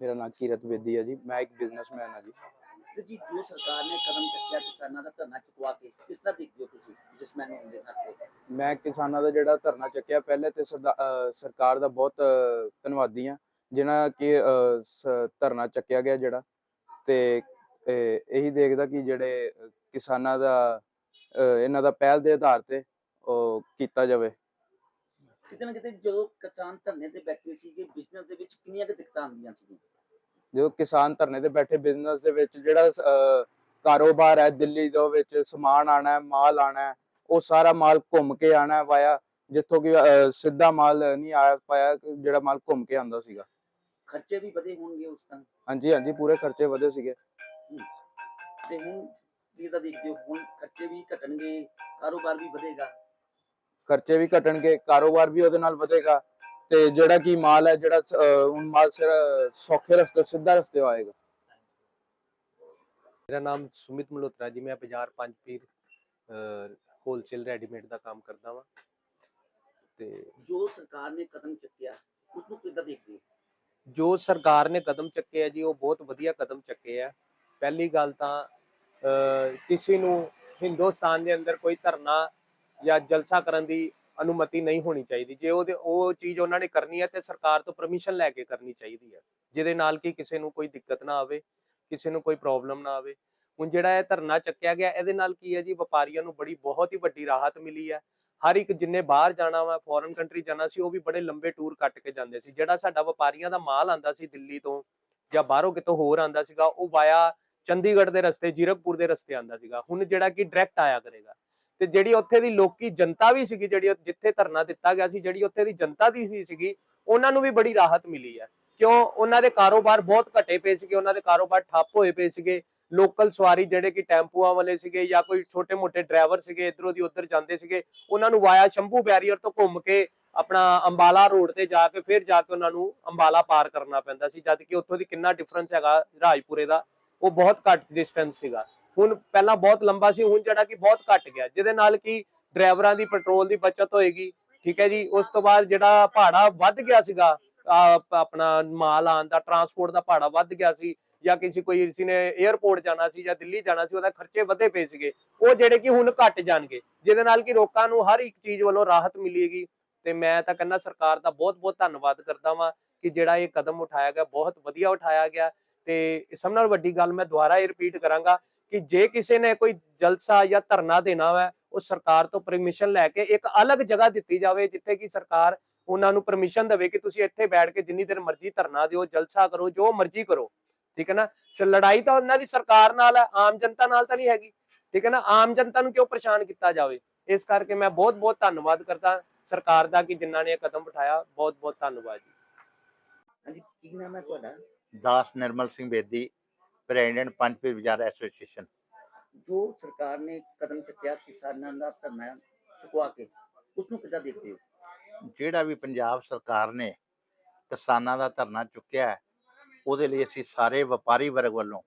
ਮੇਰਾ ਨਾਮ ਕੀਰਤ ਬੇਦੀ ਹੈ ਜੀ ਮੈਂ ਇੱਕ ਬਿਜ਼ਨਸਮੈਨ ਹਾਂ ਜੀ। ਤੇ ਜੀ ਜੋ ਸਰਕਾਰ ਨੇ ਕਦਮ ਚੱਕਿਆ ਕਿਸਾਨਾਂ ਦਾ ਧਰਨਾ ਚੁਕਵਾ ਕੇ ਕਿਸ ਤਰ੍ਹਾਂ ਦੇਖਦੇ ਹੋ ਤੁਸੀਂ ਬਿਜ਼ਨਸਮੈਨ ਹੋਣ ਦੇ ਨਾਤੇ ਮੈਂ ਕਿਸਾਨਾਂ ਦਾ ਜਿਹੜਾ ਧਰਨਾ ਚੱਕਿਆ ਪਹਿਲੇ ਤੇ ਸਰਕਾਰ ਦਾ ਬਹੁਤ ਧੰਨਵਾਦੀ ਹਾਂ ਜਿਨ੍ਹਾਂ ਕਿ ਧਰਨਾ ਚੱਕਿਆ ਗਿਆ ਜਿਹੜਾ। ਤੇ ਇਹ- ਦੇਖਦਾ ਕਿ ਜਿਹੜੇ ਕਿਸਾਨਾਂ ਦਾ ਇਹਨਾਂ ਦਾ ਪਹਿਲ ਦੇ ਆਧਾਰ ਤੇ ਉਹ ਕੀਤਾ ਜਾਵੇ। ਕਿਤੇ ਨਾ ਕਿਤੇ ਜਦੋਂ ਕਿਸਾਨ ਧਰਨੇ ਤੇ ਬੈਠੇ ਸੀਗੇ ਬਿਜ਼ਨਸ ਦੇ ਵਿੱਚ ਕਿੰਨੀਆਂ ਕੁ ਦਿੱਕਤਾਂ ਆਉਂਦੀਆਂ ਸੀਗੀਆਂ? ਜਦੋਂ ਕਿਸਾਨ ਧਰਨੇ ਤੇ ਬੈਠੇ ਬਿਜ਼ਨਸ ਦੇ ਵਿੱਚ ਜਿਹੜਾ ਅਹ, ਕਾਰੋਬਾਰ ਹੈ ਦਿੱਲੀ ਦੇ ਵਿੱਚ ਸਮਾਨ ਆਣਾ ਹੈ ਮਾਲ ਆਣਾ ਹੈ ਉਹ ਸਾਰਾ ਮਾਲ ਘੁੰਮ ਕੇ ਆਣਾ ਹੈ ਵਾਇਆ ਜਿੱਥੋਂ ਕਿ ਅਹ, ਸਿੱਧਾ ਮਾਲ ਨਹੀਂ ਆ ਪਾਇਆ ਜਿਹੜਾ ਮਾਲ ਘੁੰਮ ਕੇ ਆਂਦਾ ਸੀਗਾ। ਖਰਚੇ ਵੀ ਵਧੇ ਹੋਣਗੇ ਉਸ ਟਾਈਮ ਹਾਂਜੀ ਹਾਂਜੀ ਪੂਰੇ ਖਰਚੇ ਵਧੇ ਸੀਗੇ। ਤੇ ਹੁਣ ਕੀ ਦਾ ਦੇਖਦੇ ਹੋ? ਹੁਣ ਖਰਚੇ ਵੀ ਘਟਣਗੇ ਕਾਰੋਬਾਰ ਵੀ ਵਧੇਗਾ। ਖਰਚੇ ਵੀ ਘਟਣਗੇ ਕਾਰੋਬਾਰ ਵੀ ਉਹਦੇ ਨਾਲ ਵਧੇਗਾ ਤੇ ਜਿਹੜਾ ਕੀ ਮਾਲ ਹੈ ਜਿਹੜਾ ਹੁਣ ਮਾਲ ਸਿਰ ਸੌਖੇ ਰਸਤੇ ਸਿੱਧਾ ਰਸਤੇ ਆਏਗਾ। ਮੇਰਾ ਨਾਮ ਸੁਮਿਤ ਮਲਹੋਤਰਾ ਜੀ ਮੈਂ ਬਾਜ਼ਾਰ ਪੰਜ ਪੀਰ ਹੋਲਸੇਲ ਰੈਡੀਮੇਡ ਦਾ ਕੰਮ ਕਰਦਾ ਵਾਂ। ਤੇ ਜੋ ਸਰਕਾਰ ਨੇ ਕਦਮ ਚੱਕਿਆ ਉਸ ਨੂੰ ਕਿੱਦਾਂ ਦੇਖਦੇ ਹੋ? ਜੋ ਸਰਕਾਰ ਨੇ ਕਦਮ ਚੱਕੇ ਆ ਜੀ ਉਹ ਬਹੁਤ ਵਧੀਆ ਕਦਮ ਚੱਕੇ ਆ। ਪਹਿਲੀ ਗੱਲ ਤਾਂ ਕਿਸੇ ਨੂੰ ਹਿੰਦੁਸਤਾਨ ਦੇ ਅੰਦਰ ਕੋਈ ਧਰਨਾ ਜਾਂ ਜਲਸਾ ਕਰਨ ਦੀ ਅਨੁਮਤੀ ਨਹੀਂ ਹੋਣੀ ਚਾਹੀਦੀ। ਜੇ ਉਹਦੇ, ਉਹ ਚੀਜ਼ ਉਹਨਾਂ ਨੇ ਕਰਨੀ ਹੈ ਤੇ ਸਰਕਾਰ ਤੋਂ ਪਰਮਿਸ਼ਨ ਲੈ ਕੇ ਕਰਨੀ ਚਾਹੀਦੀ ਹੈ। ਜਿਹਦੇ ਨਾਲ ਕਿ ਕਿਸੇ ਨੂੰ ਕੋਈ ਦਿੱਕਤ ਨਾ ਆਵੇ, ਕਿਸੇ ਨੂੰ ਕੋਈ ਪ੍ਰੋਬਲਮ ਨਾ ਆਵੇ। ਹੁਣ ਜਿਹੜਾ ਇਹ ਧਰਨਾ ਚੱਕਿਆ ਗਿਆ, ਇਹਦੇ ਨਾਲ ਕੀ ਹੈ ਜੀ? ਵਪਾਰੀਆਂ ਨੂੰ ਬੜੀ, ਬਹੁਤ ਹੀ ਵੱਡੀ ਰਾਹਤ ਮਿਲੀ ਹੈ। ਹਰ ਇੱਕ ਜਿੰਨੇ ਬਾਹਰ ਜਾਣਾ ਵਾ ਫੋਰਨ ਕੰਟਰੀ ਜਾਣਾ ਸੀ, ਉਹ ਵੀ ਬੜੇ ਲੰਬੇ ਟੂਰ ਕੱਟ ਕੇ ਜਾਂਦੇ ਸੀ। ਜਿਹੜਾ ਸਾਡਾ ਵਪਾਰੀਆਂ ਦਾ ਮਾਲ ਆਂਦਾ ਸੀ ਦਿੱਲੀ ਤੋਂ ਜਾਂ ਬਾਹਰੋਂ ਕਿਤੋਂ ਹੋਰ ਆਂਦਾ ਸੀਗਾ, ਉਹ ਵਾਇਆ ਚੰਡੀਗੜ੍ਹ ਦੇ ਰਸਤੇ, ਜੀਰਕਪੁਰ ਦੇ ਰਸਤੇ ਆਂਦਾ ਸੀਗਾ। ਹੁਣ ਜਿਹੜਾ ਕਿ ਡਾਇਰੈਕਟ ਆਇਆ ਕਰੇਗਾ। ਤੇ ਜਿਹੜੀ ਉੱਥੇ ਦੀ ਲੋਕੀ ਜਨਤਾ ਵੀ ਸੀਗੀ, ਜਿਹੜੀ ਜਿੱਥੇ ਧਰਨਾ ਦਿੱਤਾ ਗਿਆ ਸੀ, ਜਿਹੜੀ ਉੱਥੇ ਦੀ ਜਨਤਾ ਦੀ ਵੀ ਸੀਗੀ, ਉਹਨਾਂ ਨੂੰ ਵੀ ਬੜੀ ਰਾਹਤ ਮਿਲੀ ਹੈ। ਕਿਉਂ? ਉਹਨਾਂ ਦੇ ਕਾਰੋਬਾਰ ਬਹੁਤ ਘਟੇ ਪਏ ਸੀਗੇ, ਉਹਨਾਂ ਦੇ ਕਾਰੋਬਾਰ ਠੱਪ ਹੋਏ ਪਏ ਸੀਗੇ। ਲੋਕਲ ਸਵਾਰੀ ਜਿਹੜੇ ਕਿ ਟੈਂਪੂਆਂ ਵਾਲੇ ਸੀਗੇ ਜਾਂ ਕੋਈ ਛੋਟੇ-ਮੋਟੇ ਡਰਾਈਵਰ ਸੀਗੇ, ਇਧਰੋਂ ਦੀ ਉਧਰ ਜਾਂਦੇ ਸੀਗੇ, ਉਹਨਾਂ ਨੂੰ ਵਾਇਆ ਸ਼ੰਭੂ ਬੈਰੀਅਰ ਤੋਂ ਘੁੰਮ ਕੇ ਆਪਣਾ ਅੰਬਾਲਾ ਰੋਡ ਤੇ ਜਾ ਕੇ ਫਿਰ ਜਾ ਕੇ ਉਹਨਾਂ ਨੂੰ ਅੰਬਾਲਾ ਪਾਰ ਕਰਨਾ ਪੈਂਦਾ ਸੀ, ਜਦ ਕਿ ਉੱਥੋਂ ਦੀ ਕਿੰਨਾ ਡਿਫਰੈਂਸ ਹੈਗਾ ਰਾਜਪੁਰੇ ਦਾ, ਉਹ ਬਹੁਤ ਘੱਟ ਡਿਸਟੈਂਸ ਸੀਗਾ। ਹੁਣ ਪਹਿਲਾਂ ਬਹੁਤ ਲੰਬਾ ਸੀ, ਹੁਣ ਜਿਹੜਾ ਕਿ ਬਹੁਤ ਘੱਟ ਗਿਆ। ਜਿਹਦੇ ਨਾਲ ਕਿ ਡਰਾਈਵਰਾਂ ਦੀ ਪੈਟਰੋਲ ਦੀ ਬਚਤ ਹੋਏਗੀ, ਠੀਕ ਹੈ ਜੀ? ਉਸ ਤੋਂ ਬਾਅਦ ਜਿਹੜਾ ਭਾੜਾ ਵੱਧ ਗਿਆ ਸੀਗਾ ਆਪਣਾ ਮਾਲ ਆਉਣ ਦਾ ਟਰਾਂਸਪੋਰਟ ਦਾ ਭਾੜਾ ਵੱਧ ਗਿਆ ਸੀ, ਜਾਂ ਕਿਸੇ ਕੋਈ ਕਿਸੇ ਨੇ 에ਅਰਪੋਰਟ ਜਾਣਾ ਸੀ ਜਾਂ ਦਿੱਲੀ ਜਾਣਾ ਸੀ, ਉਹਦਾ ਖਰਚੇ ਵਧੇ ਪਏ ਸੀਗੇ। ਉਹ ਜਿਹੜੇ ਕਿ ਹੁਣ ਘਟ ਜਾਣਗੇ, ਜਿਹਦੇ ਨਾਲ ਕਿ ਲੋਕਾਂ ਨੂੰ ਹਰ ਇੱਕ ਚੀਜ਼ ਵੱਲੋਂ ਰਾਹਤ ਮਿਲੇਗੀ। ਤੇ ਮੈਂ ਤਾਂ ਕਹਿੰਦਾ ਸਰਕਾਰ ਦਾ ਬਹੁਤ ਬਹੁਤ ਧੰਨਵਾਦ ਕਰਦਾ ਵਾਂ ਕਿ ਜਿਹੜਾ ਇਹ ਕਦਮ ਉਠਾਇਆ ਗਿਆ, ਬਹੁਤ ਵਧੀਆ ਉਠਾਇਆ ਗਿਆ। ਤੇ ਸਭ ਨਾਲ ਵੱਡੀ ਗੱਲ ਮੈਂ ਦੁਬਾਰਾ ਇਹ ਰਿਪੀਟ ਕਰਾਂਗਾ ਕਿ ਜੇ ਕਿਸੇ ਨੇ ਕੋਈ ਜਲਸਾ ਜਾਂ ਧਰਨਾ ਦੇਣਾ ਹੈ ਉਹ ਸਰਕਾਰ ਤੋਂ ਪਰਮਿਸ਼ਨ ਲੈ ਕੇ ਇੱਕ ਅਲੱਗ ਜਗ੍ਹਾ ਦਿੱਤੀ ਜਾਵੇ ਜਿੱਥੇ ਕਿ ਸਰਕਾਰ ਉਹਨਾਂ ਨੂੰ ਪਰਮਿਸ਼ਨ ਦੇਵੇ ਕਿ ਤੁਸੀਂ ਇੱਥੇ ਬੈਠ ਕੇ ਜਿੰਨੀ ਦੇਰ ਮਰਜ਼ੀ ਧਰਨਾ ਦਿਓ ਜਲਸਾ ਕਰੋ ਜੋ ਮਰਜ਼ੀ ਕਰੋ। ਠੀਕ ਹੈ ਨਾ? ਸ ਲੜਾਈ ਤਾਂ ਉਹਨਾਂ ਦੀ ਸਰਕਾਰ ਨਾਲ ਹੈ ਆਮ ਜਨਤਾ ਨਾਲ ਤਾਂ ਨਹੀਂ ਹੈਗੀ। ਠੀਕ ਹੈ ਨਾ? ਆਮ ਜਨਤਾ ਨੂੰ ਕਿਉਂ ਪਰੇਸ਼ਾਨ ਕੀਤਾ ਜਾਵੇ? ਇਸ ਕਰਕੇ ਮੈਂ ਬਹੁਤ ਬਹੁਤ ਧੰਨਵਾਦ ਕਰਦਾ ਸਰਕਾਰ ਦਾ ਕਿ ਜਿਨ੍ਹਾਂ ਨੇ ਇਹ ਕਦਮ ਉਠਾਇਆ। ਬਹੁਤ ਬਹੁਤ ਧੰਨਵਾਦ ਜੀ। ਹਾਂਜੀ ਕੀ ਨਾਮ ਹੈ ਤੁਹਾਡਾ? ਦਾਸ Nirmal Singh Bedi. President Panjpir Bazaar association. ਜੋ ਸਰਕਾਰ ਨੇ ਕਦਮ ਚੱਕਿਆ ਕਿਸਾਨਾਂ ਦਾ ਧਰਨਾ ਚੁਕਵਾ ਕੇ ਉਸ ਨੂੰ ਕਿੱਦਾਂ ਦੇਖਦੇ ਹੋ? ਜਿਹੜਾ ਵੀ ਪੰਜਾਬ ਸਰਕਾਰ ਨੇ ਕਿਸਾਨਾਂ ਦਾ ਧਰਨਾ ਚੁੱਕਿਆ ਉਹਦੇ ਲਈ ਅਸੀਂ ਸਾਰੇ ਵਪਾਰੀ ਵਰਗ ਵੱਲੋਂ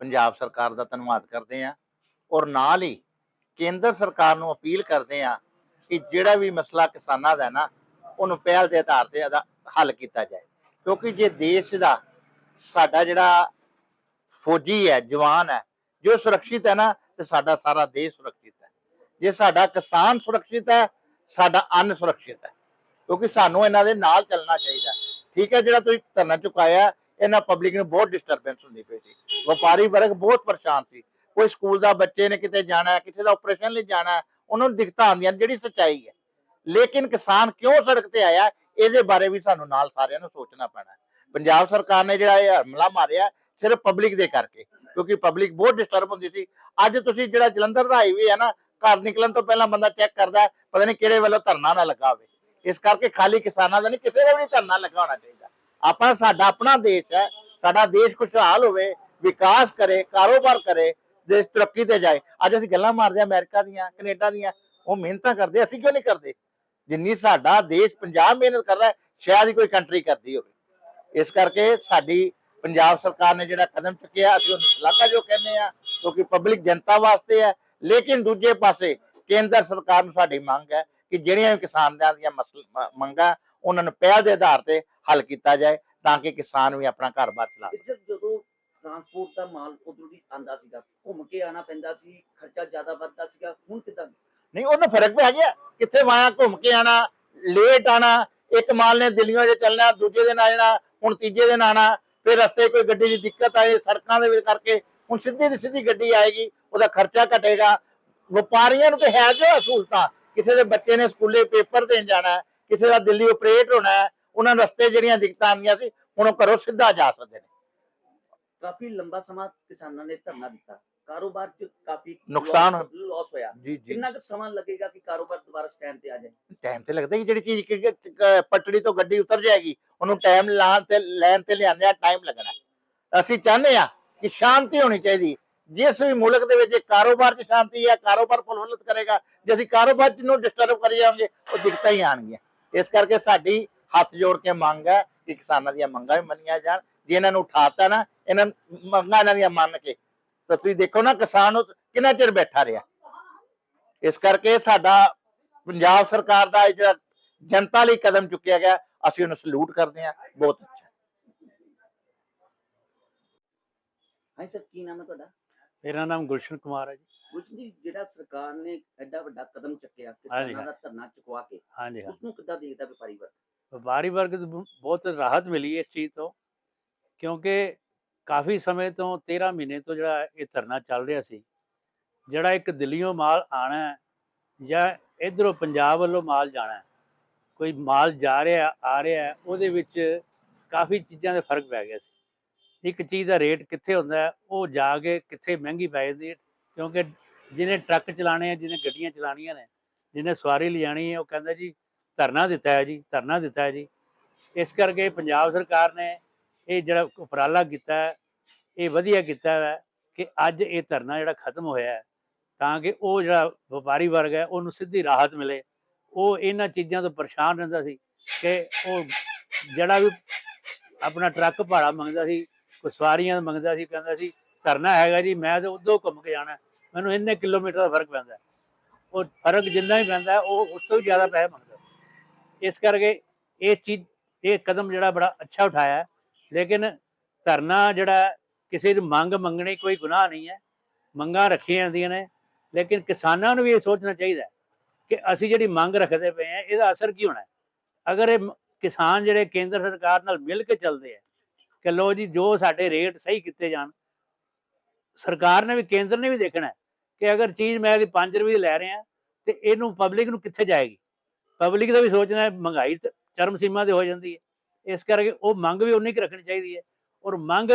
ਪੰਜਾਬ ਸਰਕਾਰ ਦਾ ਧੰਨਵਾਦ ਕਰਦੇ ਹਾਂ ਔਰ ਨਾਲ ਹੀ ਕੇਂਦਰ ਸਰਕਾਰ ਨੂੰ ਅਪੀਲ ਕਰਦੇ ਹਾਂ ਕਿ ਜਿਹੜਾ ਵੀ ਮਸਲਾ ਕਿਸਾਨਾਂ ਦਾ ਨਾ ਉਹਨੂੰ ਪਹਿਲ ਦੇ ਆਧਾਰ ਤੇ ਹੱਲ ਕੀਤਾ ਜਾਏ। ਕਿਉਂਕਿ ਜੇ ਦੇਸ਼ ਦਾ ਸਾਡਾ ਜਿਹੜਾ ਫੌਜੀ ਹੈ, ਜਵਾਨ ਹੈ। ਜੋ ਸੁਰੱਖਿਅਤ ਹੈ ਨਾ, ਤੇ ਸਾਡਾ ਸਾਰਾ ਦੇਸ਼ ਸੁਰੱਖਿਅਤ ਹੈ। ਜੇ ਸਾਡਾ ਕਿਸਾਨ ਸੁਰੱਖਿਅਤ ਹੈ, ਸਾਡਾ ਅੰਨ ਸੁਰੱਖਿਅਤ ਹੈ। ਕਿਉਂਕਿ ਸਾਨੂੰ ਇਹਨਾਂ ਦੇ ਨਾਲ ਚੱਲਣਾ ਚਾਹੀਦਾ ਠੀਕ ਹੈ, ਜਿਹੜਾ ਤੁਸੀਂ ਧਰਨਾ ਚੁਕਾਇਆ, ਇਹਨਾਂ ਪਬਲਿਕ ਨੂੰ ਬਹੁਤ ਡਿਸਟਰਬੈਂਸ ਹੁੰਦੀ ਪਈ ਸੀ। ਵਪਾਰੀ ਵਰਗ ਬਹੁਤ ਪਰੇਸ਼ਾਨ ਸੀ। ਕੋਈ ਸਕੂਲ ਦਾ ਬੱਚੇ ਨੇ ਕਿਤੇ ਜਾਣਾ ਕਿਸੇ ਦਾ ਆਪਰੇਸ਼ਨ ਲਈ ਜਾਣਾ ਉਹਨਾਂ ਨੂੰ ਦਿੱਕਤਾਂ ਆਉਂਦੀਆਂ ਜਿਹੜੀ ਸੱਚਾਈ ਹੈ। ਲੇਕਿਨ ਕਿਸਾਨ ਕਿਉਂ ਸੜਕ ਤੇ ਆਇਆ, ਇਹਦੇ ਬਾਰੇ ਵੀ ਸਾਨੂੰ ਨਾਲ ਸਾਰਿਆਂ ਨੂੰ ਸੋਚਣਾ ਪੈਣਾ ਪੰਜਾਬ ਸਰਕਾਰ ਨੇ ਜਿਹੜਾ ਇਹ ਹਮਲਾ ਮਾਰਿਆ ਸਿਰਫ ਪਬਲਿਕ ਦੇ ਕਰਕੇ ਕਿਉਂਕਿ ਪਬਲਿਕ ਬਹੁਤ ਡਿਸਟਰਬ ਹੁੰਦੀ ਸੀ। ਅੱਜ ਤੁਸੀਂ ਜਿਹੜਾ ਜਲੰਧਰ ਦਾ ਹਾਈਵੇ ਹੈ ਨਾ ਘਰ ਨਿਕਲਣ ਤੋਂ ਪਹਿਲਾਂ ਬੰਦਾ ਚੈੱਕ ਕਰਦਾ ਪਤਾ ਨਹੀਂ ਕਿਹੜੇ ਵੱਲੋਂ ਧਰਨਾ ਨਾ ਲੱਗਾ ਹੋਵੇ ਇਸ ਕਰਕੇ ਖਾਲੀ ਕਿਸਾਨਾਂ ਦਾ ਨਹੀਂ ਕਿਸੇ ਦਾ ਵੀ ਧਰਨਾ ਲੱਗਾ ਹੋਣਾ ਚਾਹੀਦਾ। ਆਪਾਂ ਸਾਡਾ ਆਪਣਾ ਦੇਸ਼ ਹੈ ਸਾਡਾ ਦੇਸ਼ ਖੁਸ਼ਹਾਲ ਹੋਵੇ ਵਿਕਾਸ ਕਰੇ ਕਾਰੋਬਾਰ ਕਰੇ ਦੇਸ਼ ਤਰੱਕੀ ਤੇ ਜਾਏ। ਅੱਜ ਅਸੀਂ ਗੱਲਾਂ ਮਾਰਦੇ ਹਾਂ ਅਮਰੀਕਾ ਦੀਆਂ ਕੈਨੇਡਾ ਦੀਆਂ ਉਹ ਮਿਹਨਤਾਂ ਕਰਦੇ ਅਸੀਂ ਕਿਉਂ ਨਹੀਂ ਕਰਦੇ? ਜਿੰਨੀ ਸਾਡਾ ਦੇਸ਼ ਪੰਜਾਬ ਮਿਹਨਤ ਕਰਦਾ ਹੈ, ਸ਼ਾਇਦ ਹੀ ਕੋਈ ਕੰਟਰੀ ਕਰਦੀ ਹੋਵੇ। ਇਸ ਕਰਕੇ ਸਾਡੀ ਪੰਜਾਬ ਸਰਕਾਰ ਨੇ ਜਿਹੜਾ ਕਦਮ ਚੁੱਕਿਆ ਅਸੀਂ ਉਹਨੂੰ ਸ਼ਲਾਘਾਯੋਗ ਕਹਿੰਦੇ ਆ ਕਿਉਂਕਿ ਪਬਲਿਕ ਜਨਤਾ ਵਾਸਤੇ ਹੈ ਲੇਕਿਨ ਦੂਜੇ ਪਾਸੇ ਕੇਂਦਰ ਸਰਕਾਰ ਨੂੰ ਸਾਡੀ ਮੰਗ ਹੈ ਕਿ ਜਿਹੜੀਆਂ ਕਿਸਾਨਾਂ ਦੀਆਂ ਮੰਗਾਂ ਉਹਨਾਂ ਨੂੰ ਪਹਿਲ ਦੇ ਆਧਾਰ ਤੇ ਹੱਲ ਕੀਤਾ ਜਾਏ ਤਾਂ ਕਿ ਕਿਸਾਨ ਵੀ ਆਪਣਾ ਘਰ-ਬਾਰ ਚਲਾ ਸਕੇ। ਜਦੋਂ ਟਰਾਂਸਪੋਰਟ ਦਾ ਮਾਲ ਉਧਰੋਂ ਦੀ ਆਂਦਾ ਸੀਗਾ ਘੁੰਮ ਕੇ ਆਣਾ ਪੈਂਦਾ ਸੀ ਖਰਚਾ ਜ਼ਿਆਦਾ ਵੱਧਦਾ ਸੀਗਾ ਹੁਣ ਕਿਦਾਂ? ਨਹੀਂ ਉਹਨਾਂ ਫ਼ਰਕ ਪੈ ਗਿਆ ਕਿੱਥੇ ਵਾਇਆ ਘੁੰਮ ਕੇ ਆਣਾ ਲੇਟ ਆਣਾ ਇੱਕ ਮਾਲ ਨੇ ਦਿੱਲੀੋਂ ਜੇ ਚੱਲਣਾ ਦੂਜੇ ਦਿਨ ਆ ਜਾਣਾ ਹੁਣ ਤੀਜੇ ਦਿਨ ਆਣਾ ਫਿਰ ਰਸਤੇ ਕੋਈ ਗੱਡੀ ਦੀ ਦਿੱਕਤ ਆਏ, ਸੜਕਾਂ ਦੇ ਵਿੱਚ ਕਰਕੇ ਹੁਣ ਸਿੱਧੀ ਦੀ ਸਿੱਧੀ ਗੱਡੀ ਆਏਗੀ, ਉਹਦਾ ਖਰਚਾ ਘਟੇਗਾ। ਵਪਾਰੀਆਂ ਨੂੰ ਤੇ ਹੈ ਜੋ ਸਹੂਲਤਾਂ, ਕਿਸੇ ਦੇ ਬੱਚੇ ਨੇ ਸਕੂਲੇ ਪੇਪਰ ਦੇਣ ਜਾਣਾ ਕਿਸੇ ਦਾ ਦਿੱਲੀ ਆਪਰੇਟ ਹੋਣਾ ਉਹਨਾਂ ਨੂੰ ਰਸਤੇ ਜਿਹੜੀਆਂ ਦਿੱਕਤਾਂ ਆਉਂਦੀਆਂ ਸੀ, ਹੁਣ ਉਹ ਘਰੋਂ ਸਿੱਧਾ ਜਾ ਸਕਦੇ ਨੇ। ਕਾਫੀ ਲੰਬਾ ਸਮਾਂ ਕਿਸਾਨਾਂ ਨੇ ਧਰਨਾ ਦਿੱਤਾ। ਕਾਰੋਬਾਰ 'ਚ ਕਾਫੀ ਨੁਕਸਾਨ ਲਾਸ ਹੋਇਆ। ਜੀ ਕਿੰਨਾ ਕੁ ਸਮਾਂ ਲੱਗੇਗਾ ਕਿ ਕਾਰੋਬਾਰ ਦੁਬਾਰਾ ਸਟੈਂਡ ਤੇ ਆ ਜਾਏ? ਟਾਈਮ ਤੇ ਲੱਗਦਾ ਕਿ ਜਿਹੜੀ ਚੀਜ਼ ਕਿ- ਕਿ- ਕਿ ਪਟੜੀ ਤੋਂ ਗੱਡੀ ਉਤਰ ਜਾਏਗੀ ਉਹਨੂੰ ਟਾਈਮ ਲਾਣ ਤੇ ਲੈਣ ਤੇ ਲਿਆਂਦਿਆਂ ਟਾਈਮ ਲੱਗਣਾ। ਅਸੀਂ ਚਾਹੁੰਦੇ ਆ ਕਿ ਸ਼ਾਂਤੀ ਹੋਣੀ ਚਾਹੀਦੀ। ਜਿਸ ਵੀ ਮੁਲਕ ਦੇ ਵਿੱਚ ਕਾਰੋਬਾਰ 'ਚ ਸ਼ਾਂਤੀ ਹੈ ਕਾਰੋਬਾਰ ਪ੍ਰਫੁੱਲਤ ਕਰੇਗਾ ਜੇ ਅਸੀਂ ਕਾਰੋਬਾਰ 'ਚ ਨੂੰ ਡਿਸਟਰਬ ਕਰੀ ਜਾਵਾਂਗੇ ਉਹ ਦਿੱਕਤਾਂ ਹੀ ਆਣਗੀਆਂ ਇਸ ਕਰਕੇ ਸਾਡੀ ਹੱਥ ਜੋੜ ਕੇ ਮੰਗ ਹੈ ਕਿ ਕਿਸਾਨਾਂ ਦੀਆਂ ਮੰਗਾਂ ਵੀ ਮੰਨੀਆਂ ਜਾਣ ਜੇ ਇਹਨਾਂ ਨੂੰ ਉਠਾਤਾ ਨਾ ਇਹਨਾਂ ਮੰਗਾਂ ਇਹਨਾਂ ਦੀਆਂ ਮੰਨ ਕੇ ਤਾਂ ਤੁਸੀਂ ਦੇਖੋ ਨਾ ਕਿਸਾਨ ਉਹ ਕਿੰਨਾ ਚਿਰ ਬੈਠਾ ਰਿਹਾ। ਇਸ ਕਰਕੇ ਸਾਡਾ ਪੰਜਾਬ ਸਰਕਾਰ ਦਾ ਜਿਹੜਾ ਜਨਤਾ ਲਈ ਕਦਮ ਚੁੱਕਿਆ ਗਿਆ ਅਸੀਂ ਉਹਨੂੰ ਸਲੂਟ ਕਰਦੇ ਹਾਂ। ਬਹੁਤ ਅੱਛਾ। ਹਾਂ ਸਰ ਕੀ ਨਾਮ ਹੈ ਤੁਹਾਡਾ? ਮੇਰਾ ਨਾਮ ਗੁਲਸ਼ਨ ਕੁਮਾਰ ਹੈ ਜੀ। ਗੁਲਸ਼ਨ ਜੀ ਜਿਹੜਾ ਸਰਕਾਰ ਨੇ ਐਡਾ ਵੱਡਾ ਕਦਮ ਚੱਕਿਆ ਕਿਸਾਨਾਂ। ਦਾ ਧਰਨਾ ਚੁਕਵਾ ਕੇ ਹਾਂਜੀ ਹਾਂ ਉਸ ਨੂੰ ਕਿੱਦਾਂ ਦੇਖਦਾ ਵਪਾਰੀ ਵਰਗ ਵਪਾਰੀ ਵਰਗ ਨੂੰ ਬਹੁਤ ਰਾਹਤ ਮਿਲੀ ਇਸ ਚੀਜ਼ ਤੋਂ ਕਿਉਂਕਿ ਕਾਫੀ ਸਮੇਂ ਤੋਂ 13 ਮਹੀਨੇ ਤੋਂ ਜਿਹੜਾ ਇਹ ਧਰਨਾ ਚੱਲ ਰਿਹਾ ਸੀ, ਜਿਹੜਾ ਇੱਕ ਦਿੱਲੀੋਂ ਮਾਲ ਆਣਾ ਜਾਂ ਇਧਰੋਂ ਪੰਜਾਬ ਵੱਲੋਂ ਮਾਲ ਜਾਣਾ ਕੋਈ ਮਾਲ ਜਾ ਰਿਹਾ, ਆ ਰਿਹਾ ਉਹਦੇ ਵਿੱਚ ਕਾਫੀ ਚੀਜ਼ਾਂ ਦੇ ਫ਼ਰਕ ਪੈ ਗਿਆ ਸੀ। ਇੱਕ ਚੀਜ਼ ਦਾ ਰੇਟ ਕਿੱਥੇ ਹੁੰਦਾ ਉਹ ਜਾ ਕੇ ਕਿੱਥੇ ਮਹਿੰਗੀ ਪੈ ਜਾਂਦੀ ਹੈ, ਕਿਉਂਕਿ ਜਿਹਨੇ ਟਰੱਕ ਚਲਾਣੇ ਆ, ਜਿਹਨੇ ਗੱਡੀਆਂ ਚਲਾਉਣੀਆਂ ਨੇ, ਜਿਹਨੇ ਸਵਾਰੀ ਲਿਜਾਣੀ ਹੈ, ਉਹ ਕਹਿੰਦਾ ਜੀ ਧਰਨਾ ਦਿੱਤਾ ਹੈ ਜੀ, ਧਰਨਾ ਦਿੱਤਾ ਹੈ ਜੀ। ਇਸ ਕਰਕੇ ਪੰਜਾਬ ਸਰਕਾਰ ਨੇ ਇਹ ਜਿਹੜਾ ਉਪਰਾਲਾ ਕੀਤਾ ਹੈ, ਇਹ ਵਧੀਆ ਕੀਤਾ ਹੈ ਕਿ ਅੱਜ ਇਹ ਧਰਨਾ ਜਿਹੜਾ ਖਤਮ ਹੋਇਆ ਤਾਂ ਕਿ ਉਹ ਜਿਹੜਾ ਵਪਾਰੀ ਵਰਗ ਹੈ, ਉਹਨੂੰ ਸਿੱਧੀ ਰਾਹਤ ਮਿਲੇ। ਉਹ ਇਹਨਾਂ ਚੀਜ਼ਾਂ ਤੋਂ ਪਰੇਸ਼ਾਨ ਰਹਿੰਦਾ ਸੀ ਕਿ ਉਹ ਜਿਹੜਾ ਵੀ ਆਪਣਾ ਟਰੱਕ ਭਾੜਾ ਮੰਗਦਾ ਸੀ, ਕੋਈ ਸਵਾਰੀਆਂ ਮੰਗਦਾ ਸੀ, ਕਹਿੰਦਾ ਸੀ, ਧਰਨਾ ਹੈਗਾ ਜੀ, ਮੈਂ ਤਾਂ ਉਦੋਂ ਘੁੰਮ ਕੇ ਜਾਣਾ ਮੈਨੂੰ ਇੰਨੇ ਕਿਲੋਮੀਟਰ ਦਾ ਫ਼ਰਕ ਪੈਂਦਾ ਉਹ ਫ਼ਰਕ ਜਿੰਨਾ ਹੀ ਪੈਂਦਾ ਉਹ ਉਸ ਤੋਂ ਵੀ ਜ਼ਿਆਦਾ ਪੈਸੇ ਮੰਗਦਾ ਇਸ ਕਰਕੇ ਇਹ ਚੀਜ਼, ਇਹ ਕਦਮ ਜਿਹੜਾ ਬੜਾ ਅੱਛਾ ਉਠਾਇਆ ਲੇਕਿਨ ਧਰਨਾ ਜਿਹੜਾ ਕਿਸੇ ਦੀ ਮੰਗ ਮੰਗਣੀ ਕੋਈ ਗੁਨਾਹ ਨਹੀਂ ਹੈ। ਮੰਗਾਂ ਰੱਖੀਆਂ ਜਾਂਦੀਆਂ ਨੇ, ਲੇਕਿਨ ਕਿਸਾਨਾਂ ਨੂੰ ਵੀ ਇਹ ਸੋਚਣਾ ਚਾਹੀਦਾ ਕਿ ਅਸੀਂ ਜਿਹੜੀ ਮੰਗ ਰੱਖਦੇ ਪਏ ਹਾਂ, ਇਹਦਾ ਅਸਰ ਕੀ ਹੋਣਾ ਅਗਰ ਇਹ ਕਿਸਾਨ ਜਿਹੜੇ ਕੇਂਦਰ ਸਰਕਾਰ ਨਾਲ ਮਿਲ ਕੇ ਚੱਲਦੇ ਆ ਕਿ ਲੋ ਜੀ, ਜੋ ਸਾਡੇ ਰੇਟ ਸਹੀ ਕੀਤੇ ਜਾਣ, ਸਰਕਾਰ ਨੇ ਵੀ, ਕੇਂਦਰ ਨੇ ਵੀ ਦੇਖਣਾ ਕਿ ਅਗਰ ਚੀਜ਼ ਮੈਂ ਇਹਦੀ 5 ਰੁਪਏ ਦੀ ਲੈ ਰਿਹਾ, ਤੇ ਇਹਨੂੰ ਪਬਲਿਕ ਨੂੰ ਕਿੱਥੇ ਜਾਏਗੀ? ਪਬਲਿਕ ਦਾ ਵੀ ਸੋਚਣਾ ਹੈ, ਮਹਿੰਗਾਈ ਚਰਮ ਸੀਮਾ ਤੇ ਹੋ ਜਾਂਦੀ ਹੈ। ਇਸ ਕਰਕੇ ਉਹ ਮੰਗ ਵੀ ਉਨੀ ਕੁ ਰੱਖਣੀ ਚਾਹੀਦੀ ਹੈ ਔਰ ਮੰਗ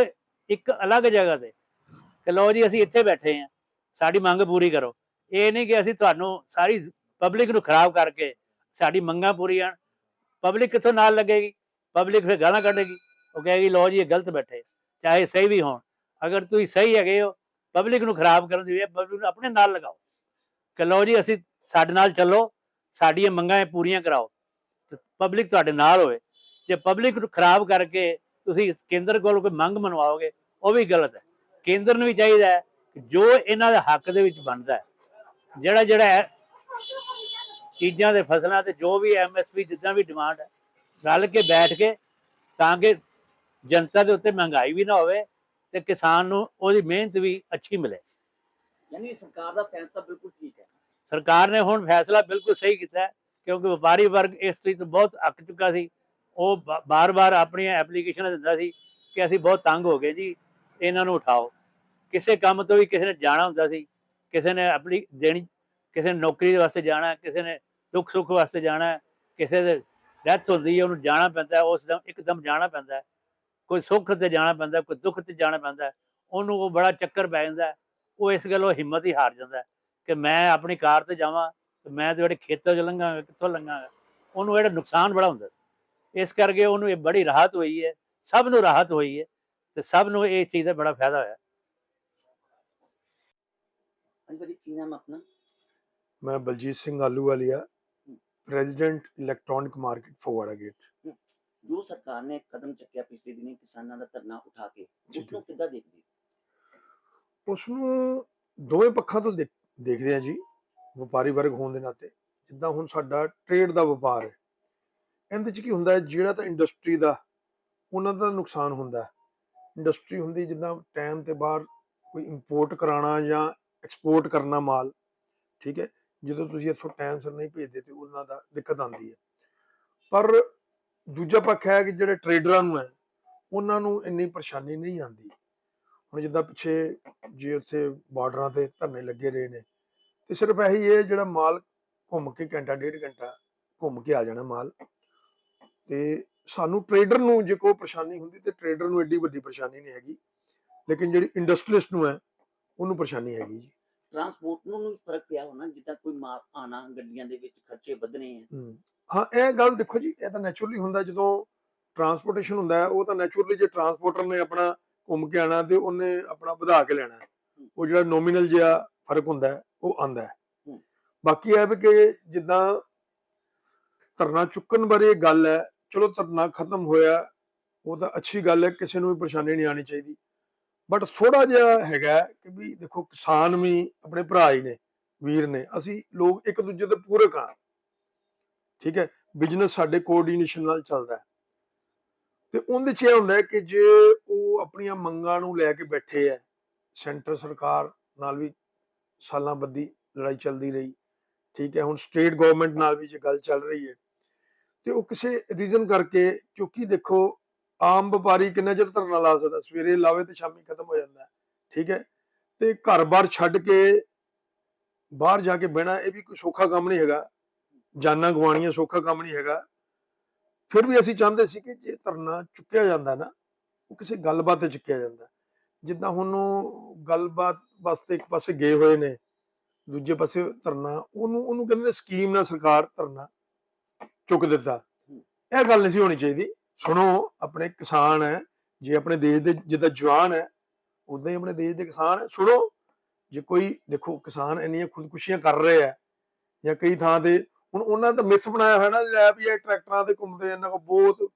ਇੱਕ ਅਲੱਗ ਜਗ੍ਹਾ ਤੇ ਕਿ ਲਓ ਜੀ ਅਸੀਂ ਇੱਥੇ ਬੈਠੇ ਹਾਂ, ਸਾਡੀ ਮੰਗ ਪੂਰੀ ਕਰੋ। ਇਹ ਨਹੀਂ ਕਿ ਅਸੀਂ ਤੁਹਾਨੂੰ ਸਾਰੀ ਪਬਲਿਕ ਨੂੰ ਖਰਾਬ ਕਰਕੇ ਸਾਡੀ ਮੰਗਾਂ ਪੂਰੀਆਂ ਪਬਲਿਕ ਕਿੱਥੋਂ ਨਾਲ ਲੱਗੇਗੀ? ਪਬਲਿਕ ਫਿਰ ਗਾਲਾਂ ਕੱਢੇਗੀ। ਉਹ ਕਹੇਗੀ, ਲਓ ਜੀ ਇਹ ਗਲਤ ਬੈਠੇ, ਚਾਹੇ ਸਹੀ ਵੀ ਹੋਣ। ਅਗਰ ਤੁਸੀਂ ਸਹੀ ਹੈਗੇ ਹੋ, ਪਬਲਿਕ ਨੂੰ ਖਰਾਬ ਕਰਨ ਦੀ ਪਬਲਿਕ ਨੂੰ ਆਪਣੇ ਨਾਲ ਲਗਾਓ। ਕਿ ਲਓ ਜੀ ਅਸੀਂ ਸਾਡੇ ਨਾਲ ਚੱਲੋ, ਸਾਡੀਆਂ ਮੰਗਾਂ ਇਹ ਪੂਰੀਆਂ ਕਰਾਓ। ਪਬਲਿਕ ਤੁਹਾਡੇ ਨਾਲ ਹੋਵੇ। ਜੇ ਪਬਲਿਕ ਨੂੰ ਖਰਾਬ ਕਰਕੇ ਤੁਸੀਂ ਕੇਂਦਰ ਕੋਲ ਕੋਈ ਮੰਗ ਮਨਵਾਓਗੇ ਉਹ ਵੀ ਗਲਤ ਹੈ। ਕੇਂਦਰ ਨੂੰ ਵੀ ਚਾਹੀਦਾ ਹੈ ਜੋ ਇਹਨਾਂ ਦੇ ਹੱਕ ਦੇ ਵਿੱਚ ਬਣਦਾ ਹੈ ਜਿਹੜਾ ਜਿਹੜਾ ਚੀਜ਼ਾਂ ਦੇ ਫਸਲਾਂ ਤੇ ਜੋ ਵੀ ਐਮਐਸਪੀ ਜਿੱਦਾਂ ਵੀ ਡਿਮਾਂਡ ਹੈ ਰਲ ਕੇ ਬੈਠ ਕੇ ਤਾਂ ਕਿ ਜਨਤਾ ਦੇ ਉੱਤੇ ਮਹਿੰਗਾਈ ਵੀ ਨਾ ਹੋਵੇ ਤੇ ਕਿਸਾਨ ਨੂੰ ਉਹਦੀ ਮਿਹਨਤ ਵੀ ਅੱਛੀ ਮਿਲੇ। ਯਾਨੀ ਸਰਕਾਰ ਦਾ ਫੈਸਲਾ ਬਿਲਕੁਲ ਠੀਕ ਹੈ। ਸਰਕਾਰ ਨੇ ਹੁਣ ਫੈਸਲਾ ਬਿਲਕੁਲ ਸਹੀ ਕੀਤਾ ਕਿਉਂਕਿ ਵਪਾਰੀ ਵਰਗ ਇਸ ਚੀਜ਼ ਤੋਂ ਬਹੁਤ ਅੱਕ ਚੁੱਕਾ ਸੀ। ਉਹ ਬਾਰ-ਬਾਰ ਆਪਣੀਆਂ ਐਪਲੀਕੇਸ਼ਨਾਂ ਦਿੰਦਾ ਸੀ ਕਿ ਅਸੀਂ ਬਹੁਤ ਤੰਗ ਹੋ ਗਏ ਜੀ, ਇਹਨਾਂ ਨੂੰ ਉਠਾਓ ਕਿਸੇ ਕੰਮ ਤੋਂ ਵੀ ਕਿਸੇ ਨੇ ਜਾਣਾ ਹੁੰਦਾ ਸੀ, ਕਿਸੇ ਨੇ ਆਪਣੀ ਦੇਣੀ, ਕਿਸੇ ਨੇ ਨੌਕਰੀ ਵਾਸਤੇ ਜਾਣਾ, ਕਿਸੇ ਨੇ ਦੁੱਖ ਸੁੱਖ ਵਾਸਤੇ ਜਾਣਾ, ਕਿਸੇ ਦੇ ਡੈਥ ਹੁੰਦੀ ਹੈ, ਉਹਨੂੰ ਜਾਣਾ ਪੈਂਦਾ, ਉਸ ਦਾ ਇੱਕਦਮ ਜਾਣਾ ਪੈਂਦਾ ਕੋਈ ਸੁੱਖ ਤੇ ਜਾਣਾ ਪੈਂਦਾ, ਕੋਈ ਦੁੱਖ ਤੇ ਜਾਣਾ ਪੈਂਦਾ ਉਹਨੂੰ ਉਹ ਬੜਾ ਚੱਕਰ ਪੈ ਜਾਂਦਾ ਉਹ ਇਸ ਗੱਲੋਂ ਹਿੰਮਤ ਹੀ ਹਾਰ ਜਾਂਦਾ ਕਿ ਮੈਂ ਆਪਣੀ ਕਾਰ ਤੇ ਜਾਵਾਂ, ਤੇ ਮੈਂ ਤੇ ਜਿਹੜੇ ਖੇਤਾਂ 'ਚ ਲੰਘਾਂਗਾ, ਕਿੱਥੋਂ ਲੰਘਾਂਗਾ, ਉਹਨੂੰ ਜਿਹੜਾ ਨੁਕਸਾਨ ਬੜਾ ਹੁੰਦਾ ਸੀ। ਇਸ ਕਰਕੇ ਉਹਨੂੰ ਇਹ ਬੜੀ ਰਾਹਤ ਹੋਈ ਹੈ ਸਭ ਨੂੰ ਰਾਹਤ ਹੋਈ ਹੈ ਤੇ ਸਭ ਨੂੰ ਇਹ ਚੀਜ਼ ਦਾ ਬੜਾ ਫਾਇਦਾ ਹੋਇਆ। ਕੀ ਨਾਮ ਆਪਣਾ? ਮੈਂ Baljit Singh Ahluwalia president electronic market Phagwara gate ਜੋ ਸਰਕਾਰ ਨੇ ਕਦਮ ਚੱਕਿਆ ਪਿਛਲੇ ਦਿਨੀ ਕਿਸਾਨਾਂ ਦਾ ਧਰਨਾ ਉਠਾ ਕੇ ਉਸ ਨੂੰ ਕਿੱਦਾਂ ਦੇਖਦੇ? ਉਸ ਨੂੰ ਦੋਵੇਂ ਪੱਖਾਂ ਤੋਂ ਦੇਖ- ਦੇਖਦੇ ਆ ਜੀ ਵਪਾਰੀ ਵਰਗ ਹੋਣ ਦੇ ਨਾਤੇ। ਜਿੱਦਾਂ ਹੁਣ ਸਾਡਾ ਟ੍ਰੇਡ ਦਾ ਵਪਾਰ ਹੈ ਇਹਦੇ ਚ ਕੀ ਹੁੰਦਾ ਜਿਹੜਾ ਤਾਂ ਇੰਡਸਟਰੀ ਦਾ ਉਹਨਾਂ ਦਾ ਨੁਕਸਾਨ ਹੁੰਦਾ ਇੰਡਸਟਰੀ ਹੁੰਦੀ ਜਿੱਦਾਂ ਟਾਈਮ ਤੇ ਬਾਹਰ ਕੋਈ ਇੰਪੋਰਟ ਕਰਾਉਣਾ ਜਾਂ ਐਕਸਪੋਰਟ ਕਰਨਾ ਮਾਲ, ਠੀਕ ਹੈ, ਜਦੋਂ ਤੁਸੀਂ ਇੱਥੋਂ ਟਾਈਮ ਸਿਰ ਨਹੀਂ ਭੇਜਦੇ ਤੇ ਉਹਨਾਂ ਦਾ ਦਿੱਕਤ ਆਉਂਦੀ ਹੈ। ਪਰ ਦੂਜਾ ਪੱਖ ਹੈ ਕਿ ਜਿਹੜੇ ਟਰੇਡਰਾਂ ਨੂੰ ਹੈ, ਉਹਨਾਂ ਨੂੰ ਇੰਨੀ ਪਰੇਸ਼ਾਨੀ ਨਹੀਂ ਆਉਂਦੀ। ਹੁਣ ਜਿੱਦਾਂ ਪਿੱਛੇ ਜੇ ਉੱਥੇ ਬਾਰਡਰਾਂ ਤੇ ਧਰਨੇ ਲੱਗੇ ਰਹੇ ਨੇ, ਤੇ ਸਿਰਫ ਇਹੀ ਹੈ ਜਿਹੜਾ ਮਾਲ ਘੁੰਮ ਕੇ ਘੰਟਾ, ਡੇਢ ਘੰਟਾ ਘੁੰਮ ਕੇ ਆ ਜਾਣਾ ਮਾਲ। ਤੇ ਸਾਨੂੰ ਟਰੇਡਰ ਨੂੰ ਜੇ ਕੋਈ ਪਰੇਸ਼ਾਨੀ ਹੁੰਦੀ ਤੇ ਟਰੇਡਰ ਨੂੰ ਐਡੀ ਵੱਡੀ ਪਰੇਸ਼ਾਨੀ ਨਹੀਂ ਹੈਗੀ ਲੇਕਿਨ ਜਿਹੜੀ ਇੰਡਸਟਰੀਲਿਸਟ ਨੂੰ ਹੈ ਉਹਨੂੰ ਪਰੇਸ਼ਾਨੀ ਹੈਗੀ ਜੀ ਟਰਾਂਸਪੋਰਟ ਨੂੰ ਵੀ ਫ਼ਰਕ ਪਿਆ ਹੋਣਾ ਜਿੱਦਾਂ ਕੋਈ ਮਾਲ ਆਣਾ ਗੱਡੀਆਂ ਦੇ ਵਿੱਚ ਖਰਚੇ ਆ ਹਮ, ਹਾਂ ਇਹ ਗੱਲ ਦੇਖੋ ਜੀ ਇਹ ਤਾਂ ਨੈਚੁਰਲੀ ਹੁੰਦਾ ਜਦੋਂ ਟਰਾਂਸਪੋਰਟੇਸ਼ਨ ਹੁੰਦਾ ਉਹ ਤਾਂ ਨੈਚੁਰਲੀ ਜੇ ਟਰਾਂਸਪੋਰਟਰ ਨੇ ਆਪਣਾ ਘੁੰਮ ਕੇ ਆਣਾ ਤੇ ਉਹਨੇ ਆਪਣਾ ਵਧਾ ਕੇ ਲੈਣਾ। ਉਹ ਜਿਹੜਾ ਨੋਮੀਨਲ ਜਿਹਾ ਫ਼ਰਕ ਹੁੰਦਾ ਉਹ ਆਂਦਾ। ਬਾਕੀ ਇਹ ਵੀ ਕਿ ਜਿੱਦਾਂ ਧਰਨਾ ਚੁੱਕਣ ਬਾਰੇ ਗੱਲ ਹੈ, ਚਲੋ ਧਰਨਾ ਖਤਮ ਹੋਇਆ, ਉਹ ਤਾਂ ਅੱਛੀ ਗੱਲ ਹੈ, ਕਿਸੇ ਨੂੰ ਵੀ ਪਰੇਸ਼ਾਨੀ ਨਹੀਂ ਆਣੀ ਚਾਹੀਦੀ। ਬਟ ਥੋੜਾ ਜਿਹਾ ਹੈਗਾ ਕਿ ਵੀ ਦੇਖੋ ਕਿਸਾਨ ਵੀ ਆਪਣੇ ਭਰਾ ਹੀ ਨੇ, ਵੀਰ ਨੇ, ਅਸੀਂ ਲੋਕ ਇੱਕ ਦੂਜੇ ਦੇ ਪੂਰਕ ਹਾਂ। ਠੀਕ ਹੈ ਬਿਜ਼ਨਸ ਸਾਡੇ ਕੋਆਰਡੀਨੇਸ਼ਨ ਨਾਲ ਚੱਲਦਾ ਹੈ। ਤੇ ਉਹਦੇ ਚ ਇਹ ਹੁੰਦਾ ਹੈ ਕਿ ਜੇ ਉਹ ਆਪਣੀਆਂ ਮੰਗਾਂ ਨੂੰ ਲੈ ਕੇ ਬੈਠੇ ਹੈ, ਸੈਂਟਰ ਸਰਕਾਰ ਨਾਲ ਵੀ ਸਾਲਾਂ ਬੱਧੀ ਲੜਾਈ ਚੱਲਦੀ ਰਹੀ, ਠੀਕ ਹੈ, ਹੁਣ ਸਟੇਟ ਗਵਰਨਮੈਂਟ ਨਾਲ ਵੀ ਜੇ ਗੱਲ ਚੱਲ ਰਹੀ ਹੈ ਤੇ ਉਹ ਕਿਸੇ ਰੀਜ਼ਨ ਕਰਕੇ, ਕਿਉਂਕਿ ਦੇਖੋ, ਆਮ ਵਪਾਰੀ ਕਿੰਨਾ ਚਿਰ ਧਰਨਾ ਲਾ ਸਕਦਾ, ਸਵੇਰੇ ਲਾਵੇ ਤੇ ਸ਼ਾਮੀ ਖਤਮ ਹੋ ਜਾਂਦਾ, ਠੀਕ ਹੈ? ਤੇ ਘਰ-ਬਾਰ ਛੱਡ ਕੇ ਬਾਹਰ ਜਾ ਕੇ ਬਹਿਣਾ, ਇਹ ਵੀ ਕੋਈ ਸੌਖਾ ਕੰਮ ਨਹੀਂ ਹੈਗਾ, ਜਾਨਾਂ ਗਵਾਣੀਆਂ ਸੌਖਾ ਕੰਮ ਨਹੀਂ ਹੈਗਾ। ਫਿਰ ਵੀ ਅਸੀਂ ਚਾਹੁੰਦੇ ਸੀ ਕਿ ਜੇ ਧਰਨਾ ਚੁੱਕਿਆ ਜਾਂਦਾ ਨਾ, ਉਹ ਕਿਸੇ ਗੱਲਬਾਤ ਤੇ ਚੁੱਕਿਆ ਜਾਂਦਾ। ਜਿੱਦਾਂ ਹੁਣ ਗੱਲਬਾਤ ਵਾਸਤੇ ਇੱਕ ਪਾਸੇ ਗਏ ਹੋਏ ਨੇ, ਦੂਜੇ ਪਾਸੇ ਧਰਨਾ, ਉਹਨੂੰ ਉਹਨੂੰ ਕਹਿੰਦੇ ਨੇ ਸਕੀਮ ਨਾਲ ਸਰਕਾਰ ਧਰਨਾ। ਚੁੱਕ ਦਿੱਤਾ। ਇਹ ਗੱਲ ਨਹੀਂ ਸੀ ਹੋਣੀ ਚਾਹੀਦੀ। ਸੁਣੋ, ਆਪਣੇ ਕਿਸਾਨ ਹੈ, ਜੇ ਆਪਣੇ ਦੇਸ਼ ਦੇ, ਜਿੱਦਾਂ ਜਵਾਨ ਹੈ ਉਦਾਂ ਹੀ ਆਪਣੇ ਦੇਸ਼ ਦੇ ਕਿਸਾਨ ਸੁਣੋ, ਜੇ ਕੋਈ, ਦੇਖੋ, ਕਿਸਾਨ ਇੰਨੀਆਂ ਖੁਦਕੁਸ਼ੀਆਂ ਕਰ ਰਹੇ ਆ ਜਾਂ ਕਈ ਥਾਂ ਤੇ, ਹੁਣ ਉਹਨਾਂ ਦਾ ਮਿਸ ਬਣਾਇਆ ਹੋਇਆ ਨਾ, ਲੈ ਵੀ ਇਹ ਟਰੈਕਟਰਾਂ ਤੇ ਘੁੰਮਦੇ ਇਹਨਾਂ ਕੋਲ ਬਹੁਤ,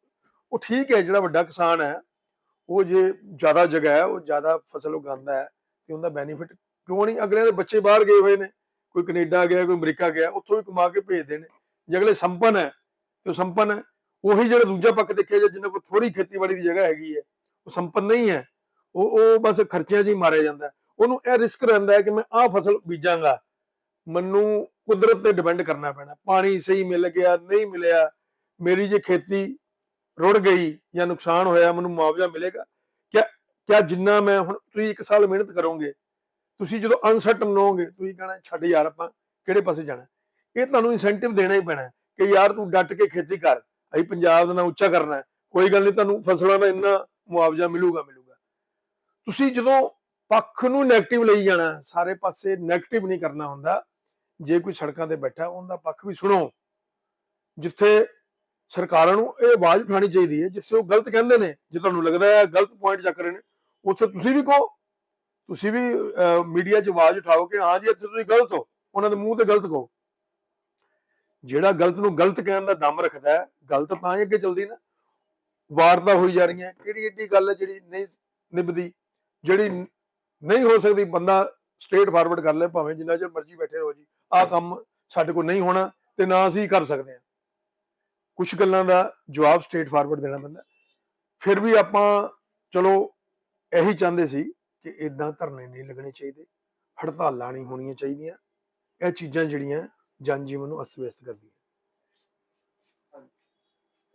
ਉਹ ਠੀਕ ਹੈ, ਜਿਹੜਾ ਵੱਡਾ ਕਿਸਾਨ ਹੈ, ਉਹ ਜੇ ਜ਼ਿਆਦਾ ਜਗ੍ਹਾ ਹੈ, ਉਹ ਜ਼ਿਆਦਾ ਫਸਲ ਉਗਾਉਂਦਾ ਹੈ, ਤੇ ਉਹਦਾ ਬੈਨੀਫਿਟ ਕਿਉਂ ਨਹੀਂ? ਅਗਲੇ ਦੇ ਬੱਚੇ ਬਾਹਰ ਗਏ ਹੋਏ ਨੇ, ਕੋਈ ਕੈਨੇਡਾ ਗਿਆ, ਕੋਈ ਅਮਰੀਕਾ ਗਿਆ, ਉੱਥੋਂ ਵੀ ਕਮਾ ਕੇ ਭੇਜਦੇ ਨੇ। ਜੇ ਅਗਲੇ ਸੰਪਨ ਹੈ ਤੇ ਉਹ ਸੰਪਨ ਹੈ। ਉਹੀ ਜਿਹੜਾ ਦੂਜਾ ਪੱਖ ਦੇਖਿਆ ਜੇ ਜਿੰਨਾ ਕੋਲ ਥੋੜੀ ਖੇਤੀਬਾੜੀ ਦੀ ਜਗ੍ਹਾ ਹੈਗੀ ਹੈ, ਉਹ ਸੰਪਨ ਨਹੀਂ ਹੈ। ਉਹ ਉਹ ਬਸ ਖਰਚਿਆਂ 'ਚ ਹੀ ਮਾਰਿਆ ਜਾਂਦਾ ਉਹਨੂੰ ਇਹ ਰਿਸਕ ਰਹਿੰਦਾ ਹੈ ਕਿ ਮੈਂ ਆਹ ਫਸਲ ਬੀਜਾਂਗਾ। ਮੈਨੂੰ ਕੁਦਰਤ ਤੇ ਡਿਪੈਂਡ ਕਰਨਾ ਪੈਣਾ। ਪਾਣੀ ਸਹੀ ਮਿਲ ਗਿਆ, ਨਹੀਂ ਮਿਲਿਆ, ਮੇਰੀ ਜੇ ਖੇਤੀ ਰੁੜ ਗਈ ਜਾਂ ਨੁਕਸਾਨ ਹੋਇਆ, ਮੈਨੂੰ ਮੁਆਵਜ਼ਾ ਮਿਲੇਗਾ। ਕਿਆ ਕਿਆ ਜਿੰਨਾ ਮੈਂ ਹੁਣ ਤੁਸੀਂ ਇੱਕ ਸਾਲ ਮਿਹਨਤ ਕਰੋਗੇ, ਤੁਸੀਂ ਜਦੋਂ ਅਨਸਰਟਨ ਰਹੋਗੇ, ਤੁਸੀਂ ਕਹਣਾ, ਛੱਡ ਯਾਰ ਆਪਾਂ ਕਿਹੜੇ ਪਾਸੇ ਜਾਣਾ? ਇਹ ਤੁਹਾਨੂੰ ਇਨਸੈਂਟਿਵ ਦੇਣਾ ਹੀ ਪੈਣਾ ਕਿ ਯਾਰ ਤੂੰ ਡਟ ਕੇ ਖੇਤੀ ਕਰ, ਅਸੀਂ ਪੰਜਾਬ ਦਾ ਨਾਂ ਉੱਚਾ ਕਰਨਾ ਹੈ। ਕੋਈ ਗੱਲ ਨਹੀਂ, ਤੁਹਾਨੂੰ ਫਸਲਾਂ ਦਾ ਇੰਨਾ ਮੁਆਵਜ਼ਾ ਮਿਲੂਗਾ ਮਿਲੂਗਾ। ਤੁਸੀਂ ਜਦੋਂ ਪੱਖ ਨੂੰ 네ਗੇਟਿਵ ਲਈ ਜਾਣਾ, ਸਾਰੇ ਪਾਸੇ 네ਗੇਟਿਵ ਨਹੀਂ ਕਰਨਾ ਹੁੰਦਾ। ਜੇ ਕੋਈ ਸੜਕਾਂ ਤੇ ਬੈਠਾ, ਉਹਦਾ ਪੱਖ ਵੀ ਸੁਣੋ। ਜਿੱਥੇ ਸਰਕਾਰਾਂ ਨੂੰ ਇਹ ਆਵਾਜ਼ ਉਠਾਉਣੀ ਚਾਹੀਦੀ ਹੈ, ਜਿੱਥੇ ਉਹ ਗਲਤ ਕਹਿੰਦੇ ਨੇ, ਜੇ ਤੁਹਾਨੂੰ ਲੱਗਦਾ ਹੈ ਗਲਤ ਪੁਆਇੰਟ ਚੱਕ ਰਹੇ ਨੇ, ਉੱਥੇ ਤੁਸੀਂ ਵੀ ਕਹੋ। ਤੁਸੀਂ ਵੀ ਮੀਡੀਆ 'ਚ ਆਵਾਜ਼ ਉਠਾਓ ਕਿ ਹਾਂ ਜੀ, ਇੱਥੇ ਤੁਸੀਂ ਗਲਤ ਹੋ। ਉਹਨਾਂ ਦੇ ਮੂੰਹ ਤੇ ਗਲਤ ਕਹੋ। ਜਿਹੜਾ ਗਲਤ ਨੂੰ ਗਲਤ ਕਹਿਣ ਦਾ ਦਮ ਰੱਖਦਾ ਹੈ, ਗਲਤ ਤਾਂ ਹੀ ਅੱਗੇ ਚੱਲਦੀ ਨਾ। ਵਾਰਤਾ ਹੋਈ ਜਾ ਰਹੀਆਂ, ਕਿਹੜੀ ਏਡੀ ਗੱਲ ਹੈ ਜਿਹੜੀ ਨਹੀਂ ਨਿਭਦੀ, ਜਿਹੜੀ ਨਹੀਂ ਹੋ ਸਕਦੀ, ਬੰਦਾ ਸਟੇਟ ਫਾਰਵਰਡ ਕਰ ਲੈ, ਭਾਵੇਂ ਜਿੰਨਾ ਚਿਰ ਮਰਜ਼ੀ ਬੈਠੇ ਰਹੋ ਜੀ। ਆਹ ਕੰਮ ਸਾਡੇ ਕੋਲ ਨਹੀਂ ਹੋਣਾ ਤੇ ਨਾ ਅਸੀਂ ਕਰ ਸਕਦੇ ਹਾਂ। ਕੁਝ ਗੱਲਾਂ ਦਾ ਜਵਾਬ ਸਟੇਟ ਫਾਰਵਰਡ ਦੇਣਾ ਪੈਂਦਾ। ਫਿਰ ਵੀ ਆਪਾਂ, ਚਲੋ, ਇਹੀ ਚਾਹੁੰਦੇ ਸੀ ਕਿ ਇਦਾਂ ਧਰਨੇ ਨਹੀਂ ਲੱਗਣੇ ਚਾਹੀਦੇ, ਹੜਤਾਲਾਂ ਨਹੀਂ ਹੋਣੀਆਂ ਚਾਹੀਦੀਆਂ। ਇਹ ਚੀਜ਼ਾਂ ਜਿਹੜੀਆਂ ਜਨ ਜੀਵਨ ਨੂੰ ਅਸਤ ਵਿਅਸਤ ਹੈ।